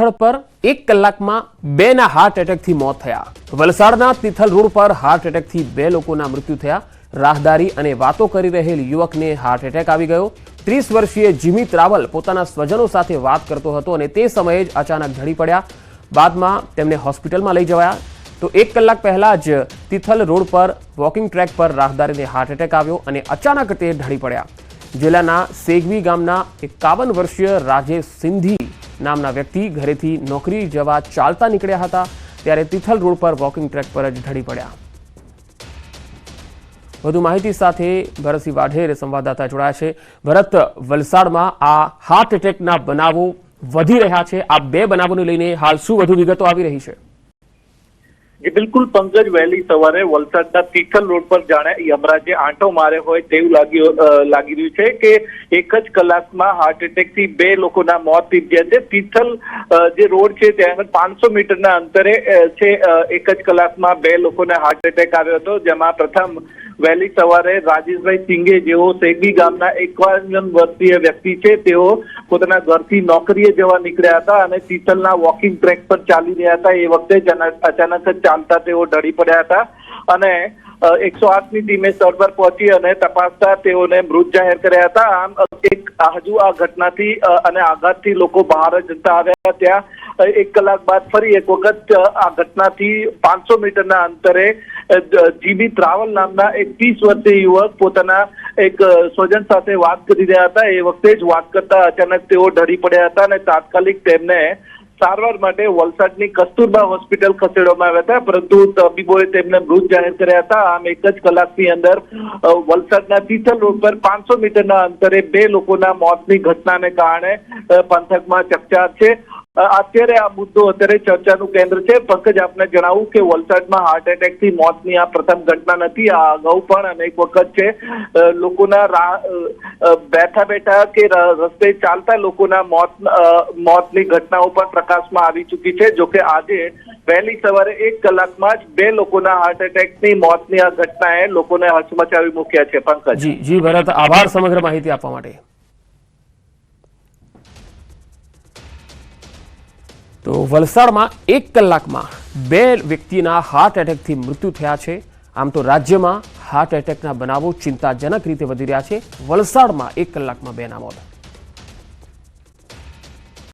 સ્થળ પર એક કલાકમાં બેના હાર્ટ એટેકથી મોત થયા. વલસાડના તિથલ રોડ પર હાર્ટ એટેકથી બે લોકોના મૃત્યુ થયા. રાહદારી અને વાતો કરી રહેલ યુવકને હાર્ટ એટેક આવી ગયો. ત્રીસ વર્ષીય જીમિત રાવલ પોતાના સ્વજનો સાથે વાત કરતો હતો અને તે સમયે જ અચાનક ઢળી પડ્યા. બાદમાં તેમને હોસ્પિટલમાં લઈ જવાયા. તો એક કલાક પહેલા જ તિથલ રોડ પર વોકિંગ ટ્રેક પર રાહદારીને હાર્ટ એટેક આવ્યો અને અચાનક તે ઢળી પડ્યા. જિલ્લાના સેગવી ગામના એકાવન વર્ષીય રાજેશ સિંધી નામના વ્યક્તિ ઘરેથી નોકરી જવા ચાલતા નીકળ્યા હતા, ત્યારે તિથલ રોડ પર વોકિંગ ટ્રેક પર જ ઢળી પડ્યા. વધુ માહિતી સાથે ભરતસિંહ વાઢેર સંવાદદાતા જોડાયા છે. ભરત, વલસાડમાં આ હાર્ટ એટેકના બનાવો વધી રહ્યા છે. આ બે બનાવોને લઈને હાલ શું વધુ વિગતો આવી રહી છે? બિલકુલ પંકજ વહેલી સવારે વલસાડના તિથલ રોડ પર જાણે યમરાજે આંટો માર્યો હોય તેવું લાગ્યું લાગી રહ્યું છે કે એક જ કલાકમાં હાર્ટ એટેકથી બે લોકોના મોત નીપજ્યા છે. તિથલ જે રોડ છે ત્યાં પાંચસો મીટરના અંતરે છે એક જ કલાકમાં બે લોકોને હાર્ટ એટેક આવ્યો હતો, જેમાં પ્રથમ વહેલી સવારે રાજેશભાઈ સિંઘે જેઓ સેગી ગામના એકાવન વર્ષીય વ્યક્તિ છે, તેઓ પોતાના ઘરથી નોકરીએ જવા નીકળ્યા હતા અને તિથલના વોકિંગ ટ્રેક પર ચાલી રહ્યા હતા. એ વખતે અચાનક જ ચાલતા તેઓ ઢળી પડ્યા હતા અને એકસો આઠની ટીમે સ્થળ પર પહોંચી અને તપાસતા તેઓને મૃત જાહેર કર્યા હતા. આમ, એક, હજુ આ ઘટનાથી અને આઘાતથી લોકો બહાર જતા આવ્યા. ત્યાં એક કલાક બાદ ફરી એક વખત આ ઘટનાથી પાંચસો મીટરના અંતરે જીબી ત્રાવલ નામના એક ત્રીસ વર્ષીય યુવક પોતાના એક સ્વજન સાથે વાત કરી રહ્યા હતા. એ વખતે જ વાત કરતા અચાનક તેઓ ઢળી પડ્યા હતા અને તાત્કાલિક તેમને સારવાર માટે વલસાડની કસ્તુરબા હોસ્પિટલ ખસેડવામાં આવ્યા હતા. પરંતુ તબીબોએ તેમને મૃત જાહેર કર્યા હતા. આમ એક જ કલાકની અંદર વલસાડના તિથલ રોડ પર પાંચસો મીટરના અંતરે બે લોકોના મોતની ઘટનાને કારણે પંથકમાં ચકચાર છે. અત્યારે આ મુદ્દો અત્યારે ચર્ચાનું કેન્દ્ર છે. પંકજ આપને જણાવું કે વલસાડમાં હાર્ટ એટેકથી મોતની આ પ્રથમ ઘટના નથી, આ અગાઉ પણ અનેક વખત છે. લોકોના બેઠા બેઠા કે રસ્તે ચાલતા લોકોના મોત મોતની ઘટનાઓ પણ પ્રકાશમાં આવી ચૂકી છે. જોકે આજે વહેલી સવારે એક કલાકમાં જ બે લોકોના હાર્ટ એટેકની મોતની આ ઘટનાએ લોકોને હચમચાવી મૂક્યા છે, પંકજ. જી ભરત, આભાર સમગ્ર માહિતી આપવા માટે. તો વલસાડમાં એક કલાકમાં બે વ્યક્તિના હાર્ટ એટેકથી મૃત્યુ થયા છે. આમ તો રાજ્યમાં હાર્ટ એટેકના બનાવો ચિંતાજનક રીતે વધી રહ્યા છે. વલસાડમાં એક કલાકમાં બેના મોત.